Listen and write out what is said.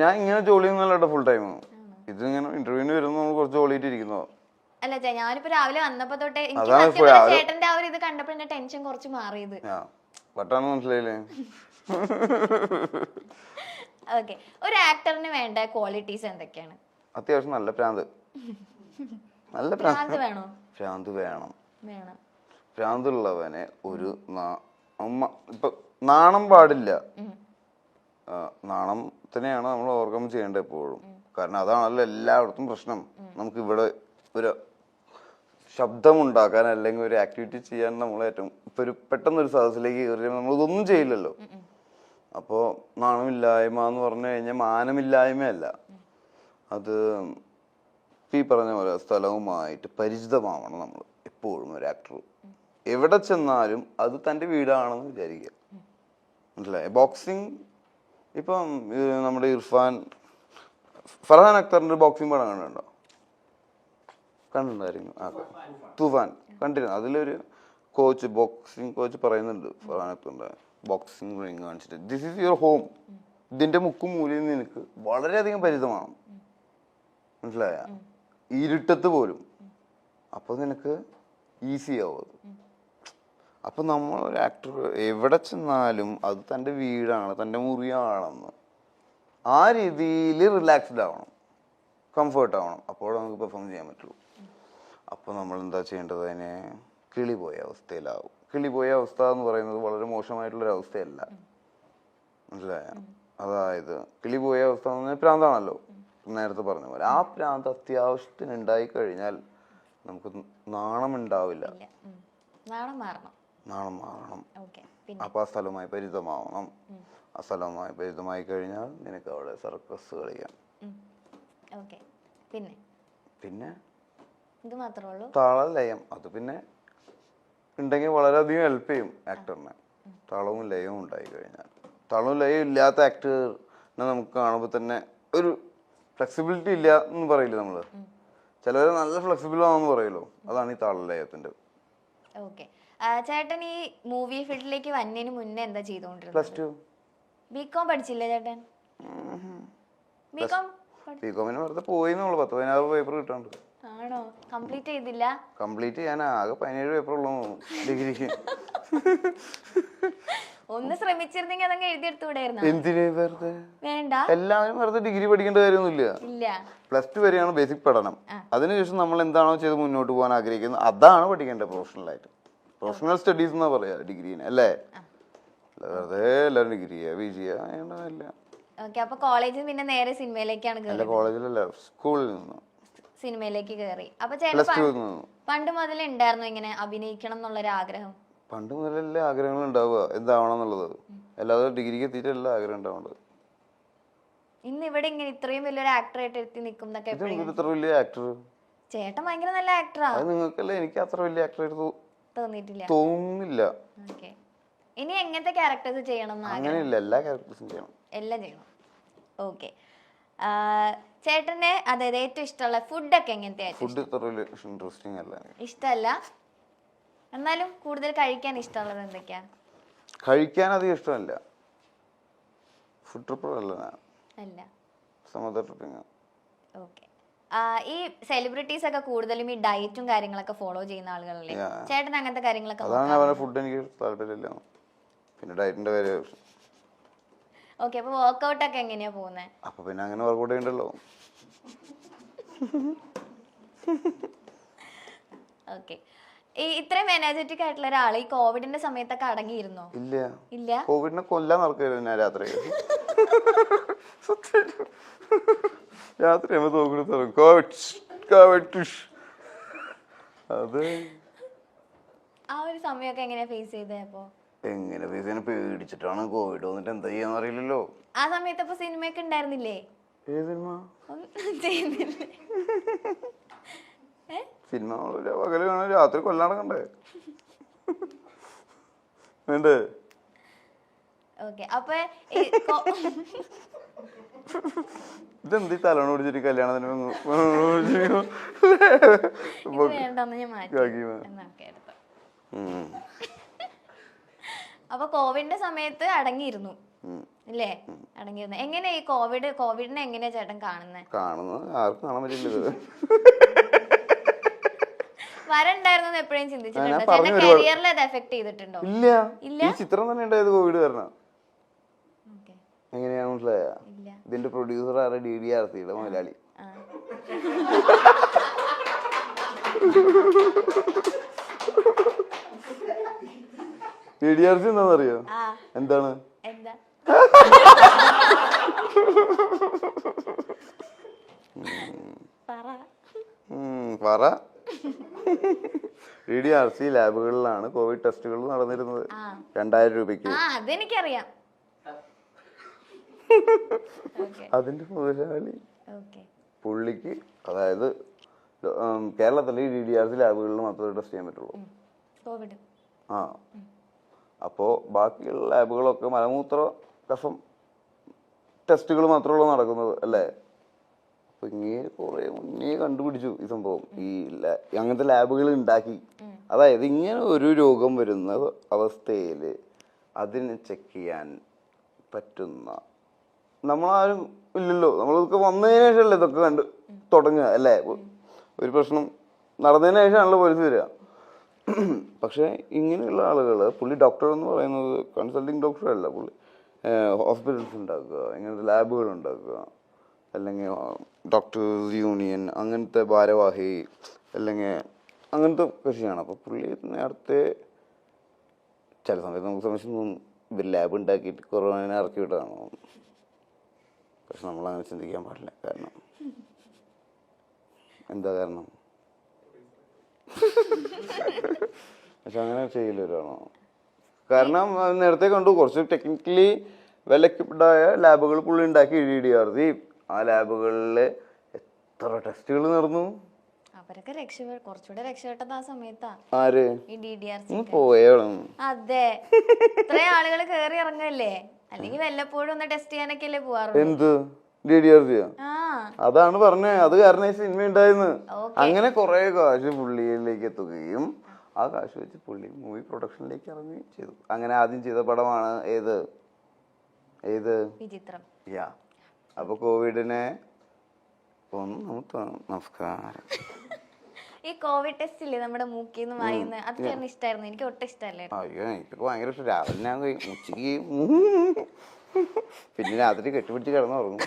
ഞാൻ ഇങ്ങനെ ജോലി ഒന്നുമല്ല ഫുൾ ടൈം ഇത് ഇങ്ങനെ ഇന്റർവ്യൂവിന് വരുന്ന നമ്മൾ കുറച്ച് ജോലി ഇരിക്കുന്നോ അല്ല ഞാനിപ്പോ രാവിലെ വന്നപ്പോ തൊട്ടേ എനിക്ക് ചേട്ടന്റെ ആ ഒരു ഇത് കണ്ടപ്പോ എന്റെ ടെൻഷൻ കുറച്ച് മാറിയത്. ആ വട്ടാന്ന് മനസ്സിലായില്ലേ? ഓക്കെ ഒരു ആക്ടറിന് വേണ്ട ക്വാളിറ്റീസ് എന്തൊക്കെയാണ്? അത്യാവശ്യം നല്ല പ്രാന്ത്. നല്ല പ്രാന്ത്. വേണോ? പ്രാന്ത് വേണം. വേണം. പ്രാന്തുള്ളവനെ ഒരു ഇപ്പൊ നാണം പാടില്ല. ഉം. ആ, നാണം തന്നെയാണ് നമ്മൾ ഓവർകം ചെയ്യേണ്ടത് എപ്പോഴും. കാരണം അതാണല്ലോ എല്ലായിടത്തും പ്രശ്നം. നമുക്ക് ഇവിടെ ഒരു ശബ്ദം ഉണ്ടാക്കാൻ അല്ലെങ്കിൽ ഒരു ആക്ടിവിറ്റി ചെയ്യാൻ നമ്മൾ ഏറ്റവും ഇപ്പൊ ഒരു പെട്ടെന്ന് ഒരു സദസ്സിലേക്ക് കയറി നമ്മൾ ഇതൊന്നും ചെയ്യില്ലല്ലോ. അപ്പോൾ നാണമില്ലായ്മ എന്ന് പറഞ്ഞു കഴിഞ്ഞാൽ മാനമില്ലായ്മയല്ല. അത് ഈ പറഞ്ഞ പോലെ സ്ഥലവുമായിട്ട് പരിചിതമാവണം നമ്മൾ എപ്പോഴും ഒരു ആക്ടർ എവിടെ ചെന്നാലും അത് തന്റെ വീടാണെന്ന് വിചാരിക്കുക. മനസ്സിലായി? ബോക്സിങ് ഇപ്പം നമ്മുടെ ഇർഫാൻ ഫർഹാൻ അക്തറിന്റെ ബോക്സിംഗ് പടം കണ്ടിട്ടുണ്ടോ? കണ്ടിട്ടുണ്ടായിരുന്നു. ആ തുഫാൻ. കണ്ടിരുന്നു. അതിലൊരു കോച്ച് ബോക്സിംഗ് കോച്ച് പറയുന്നുണ്ട് ഫർഹാൻ അക്തറിന്റെ ബോക്സിംഗ് റിങ് കാണിച്ചിട്ട്. ദിസ് ഈസ് യുവർ ഹോം ഇതിന്റെ മുക്കും മൂലയും നിനക്ക് വളരെയധികം പരിചിതമാണ്. മനസ്സിലായ? ഇരുട്ടത്ത് പോലും. അപ്പോൾ നിനക്ക് ഈസി ആവും അപ്പൊ നമ്മൾ ഒരു ആക്ടർ എവിടെ ചെന്നാലും അത് തന്റെ വീടാണ് തന്റെ മുറിയാണെന്ന്. ആ രീതിയിൽ റിലാക്സ്ഡ് ആവണം കംഫർട്ട് ആവണം. അപ്പോൾ നമുക്ക് പെർഫോം ചെയ്യാൻ പറ്റുള്ളൂ. അപ്പോൾ നമ്മൾ എന്താ ചെയ്യേണ്ടത് അതിനെ? കിളി പോയ അവസ്ഥയിലാവും. കിളി പോയ അവസ്ഥ എന്ന് പറയുന്നത് വളരെ മോശമായിട്ടുള്ളൊരു അവസ്ഥയല്ല. മനസ്സിലായ? അതായത് കിളി പോയ അവസ്ഥ എന്ന് പറഞ്ഞാൽ പ്രാന്താണല്ലോ. നേരത്തെ പറഞ്ഞ പോലെ. ആ പ്രാന്ത് അത്യാവശ്യത്തിന് ഉണ്ടായി കഴിഞ്ഞാൽ നമുക്ക് നാണം ഉണ്ടാവില്ല നാണം മാറണം. നാണം മാറണം. അപ്പൊ ആ സ്ഥലവുമായി പരിചിതമാവണം ആ സ്ഥലവുമായി പരിചിതമായി കഴിഞ്ഞാൽ നിനക്ക് അവിടെ സർക്കസ് കളിക്കാം. പിന്നെ? പിന്നെ? ഇത് മാത്രമേ ഉള്ളൂ? താളലയം അത് പിന്നെ ഉണ്ടെങ്കിൽ വളരെയധികം ഹെൽപ്പ് ചെയ്യും ആക്ടറിനെ താളവും ലയവും ഉണ്ടായി കഴിഞ്ഞാൽ. താളവും ലയവും ഇല്ലാത്ത ആക്ടറിനെ നമുക്ക് കാണുമ്പോൾ തന്നെ ഒരു ഫ്ലെക്സിബിലിറ്റി ഇല്ല എന്ന് പറയില്ല നമ്മൾ? ചിലവർ നല്ല ഫ്ലെക്സിബിൾ ആണെന്ന് പറയുമല്ലോ അതാണ് ഈ താളലയത്തിന്റെ ഓക്കെ. ചേട്ടൻ ഈ മൂവി ഫീൽഡിലേക്ക് വന്നതിന് മുന്നേ എന്താ ചെയ്തുകൊണ്ടിരുന്നത്? പ്ലസ് ടു ബികോം പഠിച്ചില്ലേ ചേട്ടൻ? ബികോം ബി കോമിന് വെറുതെ പോയി എന്നുള്ളു പത്ത് പതിനാറ് പേപ്പർ കിട്ടാണ്ട് ആണോ? കംപ്ലീറ്റ് ചെയ്തില്ല? കംപ്ലീറ്റ് ചെയ്യാൻ ആകെ പതിനേഴ് പേപ്പർ ഉള്ളൂ. ഡിഗ്രിക്ക് ഒന്ന് ശ്രമിച്ചിരുന്നെങ്കിൽ അതങ്ങ് എഴുതിയെടുത്തുകൂടായിരുന്നോ? എന്തിന് വെറുതെ? വേണ്ട. എല്ലാവരും വെറുതെ ഡിഗ്രി പഠിക്കേണ്ട കാര്യമൊന്നുമില്ല. ഇല്ല. പ്ലസ് ടു വരെയാണ് ബേസിക് പഠനം. അതിനുശേഷം നമ്മൾ എന്താണോ ചെയ്ത് മുന്നോട്ട് പോകാൻ ആഗ്രഹിക്കുന്നത് അതാണ് പഠിക്കേണ്ടത് പ്രൊഫഷണലായിട്ട് പ്രൊഫഷണൽ സ്റ്റഡീസ് എന്നാ പറയാ ഡിഗ്രീനെ അല്ലേ? വെറുതെ എല്ലാവരും ഡിഗ്രി പി ജി ചെയ്യുക ഓക്കെ അപ്പൊ കോളേജിൽ പിന്നെ നേരെ സിനിമയിലേക്കാണ് കയറി കോളേജിലല്ല സ്കൂളിൽ നിന്ന്. സിനിമയിലേക്ക് കയറി അപ്പൊ ചേട്ടൻ ടു പണ്ട്- നിന്ന്. പണ്ട് മുതൽ ഉണ്ടായിരുന്നു ഇങ്ങനെ അഭിനയിക്കണം എന്നുള്ളൊരു ആഗ്രഹം പണ്ട് മുതലല്ലേ ആഗ്രഹങ്ങൾ ഉണ്ടാവുക എന്താവണം എന്നുള്ളത്. അല്ലാതെ ഡിഗ്രിക്ക് എത്തിയിട്ടല്ല ആഗ്രഹം ഉണ്ടാവേണ്ടത് ഇന്ന് ഇവിടെ ഇങ്ങനെ ഇത്രയും വലിയൊരു ആക്ടറായിട്ട് എത്തി നിൽക്കും എന്നൊക്കെ ഇത് എപ്പോഴും? ഇത്ര വലിയ ആക്ടർ ചേട്ടൻ ഭയങ്കര നല്ല ആക്ടറാ അത് നിങ്ങൾക്കല്ലേ എനിക്ക് അത്ര വലിയ ആക്ടറായിട്ട് തോ- തോന്നിയിട്ടില്ല. തോന്നില്ല. ഇനി എങ്ങനത്തെ ക്യാരക്ടേഴ്സ് ചെയ്യണം അങ്ങനെയല്ല എല്ലാ ക്യാരക്ടേഴ്സും ചെയ്യണം. എല്ലാം ചെയ്യണം. ഓക്കെ. ചേട്ടന് അതായത് ഏറ്റവും ഇഷ്ടമുള്ള ഫുഡൊക്കെ എങ്ങനത്തെ ഫുഡ് ഇൻട്രസ്റ്റിംഗ് അല്ല. ഇഷ്ടമല്ല. എന്നാലും കൂടുതൽ കഴിക്കാൻ ഇഷ്ടമുള്ളത് എന്തൊക്കെയാ? കഴിക്കാൻ അധികം ഇഷ്ടമല്ല. ഫുഡ് ട്രിപ്പ് അല്ല ഞാൻ. അല്ല. സമുദ്ര ട്രിപ്പിംഗ് ഓക്കെ. ഈ സെലിബ്രിറ്റീസ് ഒക്കെ കൂടുതലും ഈ ഡയറ്റും കാര്യങ്ങളൊക്കെ ഫോളോ ചെയ്യുന്ന ആളുകളല്ലേ? ചേട്ടൻ അങ്ങനത്തെ കാര്യങ്ങളൊക്കെ അതാണ് ഫുഡ് എനിക്ക് താല്പര്യമില്ല. പിന്നെ ഡയറ്റിന്റെ കാര്യം ഓക്കെ അപ്പൊ വർക്ക്ഔട്ട് ഒക്കെ എങ്ങനെയാ പോകുന്നത് അപ്പൊ പിന്നെ അങ്ങനെ വർക്ക്ഔട്ട് ചെയ്യണ്ടല്ലോ. ഓക്കെ ഈ ഇത്രയും എനർജറ്റിക് ആയിട്ടുള്ള ഒരാൾ ഈ കോവിഡിന്റെ സമയത്തൊക്കെ അടങ്ങിയിരുന്നോ? ഇല്ല. ഇല്ല? കോവിഡിനെ കൊല്ലാൻ നടക്കുകയായിരുന്നു ഞാൻ രാത്രി. രാത്രി ആകുമ്പോൾ തോക്കെടുത്തു കോവിഡ് കോവിഡ് അത് ആ ഒരു സമയമൊക്കെ എങ്ങനെയാ ഫേസ് ചെയ്തേ അപ്പോ? എങ്ങനെ ഫേസ് ചെയ്യാൻ? പേടിച്ചിട്ടാണ് കോവിഡ് വന്നിട്ട് എന്താ ചെയ്യാന്ന് അറിയില്ലല്ലോ. ആ സമയത്ത് അപ്പൊ സിനിമയൊക്കെ ഉണ്ടായിരുന്നില്ലേ? ഏത് സിനിമ? ചെയ്യുന്നില്ലേ? ഏ? സിനിമ നമ്മൾ പകൽ കാണാൻ രാത്രി കൊല്ലാടക്കണ്ടേ വേണ്ടേ? ഓക്കെ അപ്പൊ ഈ കോ- ഇതെന്ത് തലോണ പിടിച്ചിട്ട് കല്യാണത്തിന്. അപ്പൊ കോവിഡിന്റെ സമയത്ത് അടങ്ങിയിരുന്നു. ഇല്ലേ? അടങ്ങിയിരുന്നു. എങ്ങനെ ഈ കോവിഡ് കോവിഡിനെ എങ്ങനെയാ ചേട്ടൻ കാണുന്നത് കാണുന്നത്. ആർക്കും കാണാൻ പറ്റില്ല വരണ്ടായിരുന്നു എപ്പോഴും ചിന്തിച്ചിട്ടുണ്ടോ. കരിയറിൽ അത് എഫക്ട് ചെയ്തിട്ടുണ്ടോ? ഇല്ല. ഇല്ല? ഈ ചിത്രം തന്നെ ഉണ്ടായത് കോവിഡ് കാരണം. എങ്ങനെയാണ് മനസ്സിലായ ഇതിന്റെ പ്രൊഡ്യൂസർ ആരെ? ഡി ഡി ആർ സിയുടെ മുതലാളി. ഡി ഡി ആർ സി എന്താണെന്നറിയോ? എന്താണ്? എന്താ? പറ. ഡി ഡി ആർ സി ലാബുകളിലാണ് കോവിഡ് ടെസ്റ്റുകൾ നടന്നിരുന്നത്. രണ്ടായിരം രൂപയ്ക്ക്. അതെനിക്കറിയാം. അതിന്റെ മുതലാളി പുള്ളിക്ക് അതായത് കേരളത്തിലെ ഡി ഡി ആർ സി ലാബുകളിൽ മാത്രമേ ടെസ്റ്റ് ചെയ്യാൻ പറ്റുള്ളൂ. ആ. അപ്പോ ബാക്കിയുള്ള ലാബുകളൊക്കെ മലമൂത്ര കഫം ടെസ്റ്റുകൾ മാത്രമേ നടക്കുന്നത് അല്ലേ? അപ്പൊ ഇങ്ങനെ കുറെ മുന്നേ കണ്ടുപിടിച്ചു ഈ സംഭവം. ഈ അങ്ങനത്തെ ലാബുകൾ ഉണ്ടാക്കി. അതായത് ഇങ്ങനെ ഒരു രോഗം വരുന്ന അവസ്ഥയിൽ അതിനെ ചെക്ക് ചെയ്യാൻ പറ്റുന്ന നമ്മളാരും ഇല്ലല്ലോ. നമ്മളിതൊക്കെ വന്നതിന് ശേഷമല്ലേ ഇതൊക്കെ കണ്ട് തുടങ്ങുക അല്ലേ? ഒരു പ്രശ്നം നടന്നതിന് ശേഷമാണല്ലോ പോലീസ് വരിക. പക്ഷേ ഇങ്ങനെയുള്ള ആളുകൾ പുള്ളി ഡോക്ടർ എന്ന് പറയുന്നത് കൺസൾട്ടിങ് ഡോക്ടർ അല്ല പുള്ളി. ഹോസ്പിറ്റൽസ് ഉണ്ടാക്കുക ഇങ്ങനത്തെ ലാബുകൾ ഉണ്ടാക്കുക അല്ലെങ്കിൽ ഡോക്ടേഴ്സ് യൂണിയൻ അങ്ങനത്തെ ഭാരവാഹി അല്ലെങ്കിൽ അങ്ങനത്തെ കൃഷിയാണ് അപ്പോൾ പുള്ളി നേരത്തെ ചില സമയത്ത് നമുക്ക് സംശയം തോന്നും ഇവർ ലാബ് ഉണ്ടാക്കിയിട്ട് കൊറോണനെ ഇറക്കി വിട്ടതാണോ പക്ഷെ നമ്മൾ അങ്ങനെ ചിന്തിക്കാൻ പാടില്ല. കാരണം എന്താ കാരണം? പക്ഷെ അങ്ങനെ ചെയ്യില്ല കാരണം നേരത്തെ കണ്ടു. കുറച്ച് ടെക്നിക്കലി വെൽ എക്യുപ്ഡായ ലാബുകൾ പുള്ളി ഉണ്ടാക്കി ഇടി ആ ലാബുകളിൽ എത്ര ടെസ്റ്റുകൾ നടന്നു? അവരൊക്കെ രക്ഷപ്പെ കുറച്ചുകൂടെ രക്ഷപ്പെട്ടത് ആ സമയത്താ. ആര്? ഈ ഡി ഡി ആർ സി അതെ. ഇത്രയും ആളുകൾ കേറി ഇറങ്ങല്ലേ? അല്ലെങ്കിൽ വല്ലപ്പോഴും ഒന്ന് ടെസ്റ്റ് ചെയ്യാനൊക്കെ അല്ലേ പോവാറുള്ളൂ. എന്ത്? ഡി ഡി ആർ സി ആ. അതാണ് പറഞ്ഞേ. അത് കാരണം ഈ സിനിമ ഉണ്ടായിരുന്നു അങ്ങനെ കുറെ കാശ് പുള്ളിയിലേക്ക് എത്തുകയും ആ കാശ് വെച്ച് പുള്ളി മൂവി പ്രൊഡക്ഷനിലേക്ക് ഇറങ്ങുകയും ചെയ്തു. അങ്ങനെ ആദ്യം ചെയ്ത പടമാണ് ഏത്? ഏത്? വിചിത്രം. യാ. അപ്പൊ കോവിഡിനെ ഒന്ന് നമസ്കാരം. ഈ കോവിഡ് ടെസ്റ്റ് ഇല്ലേ നമ്മുടെ മൂക്കിന്ന് വായിന്ന്? അത് ചേട്ടന് ഇഷ്ടമായിരുന്നു എനിക്ക് ഒട്ടും ഇഷ്ടമല്ലേ അയ്യോ എനിക്കൊക്കെ ഭയങ്കര ഇഷ്ടം. രാവിലെ ഞാൻ ഉച്ചയ്ക്ക് പിന്നെ രാത്രി കെട്ടിപ്പിടിച്ച് കിടന്നുറങ്ങും.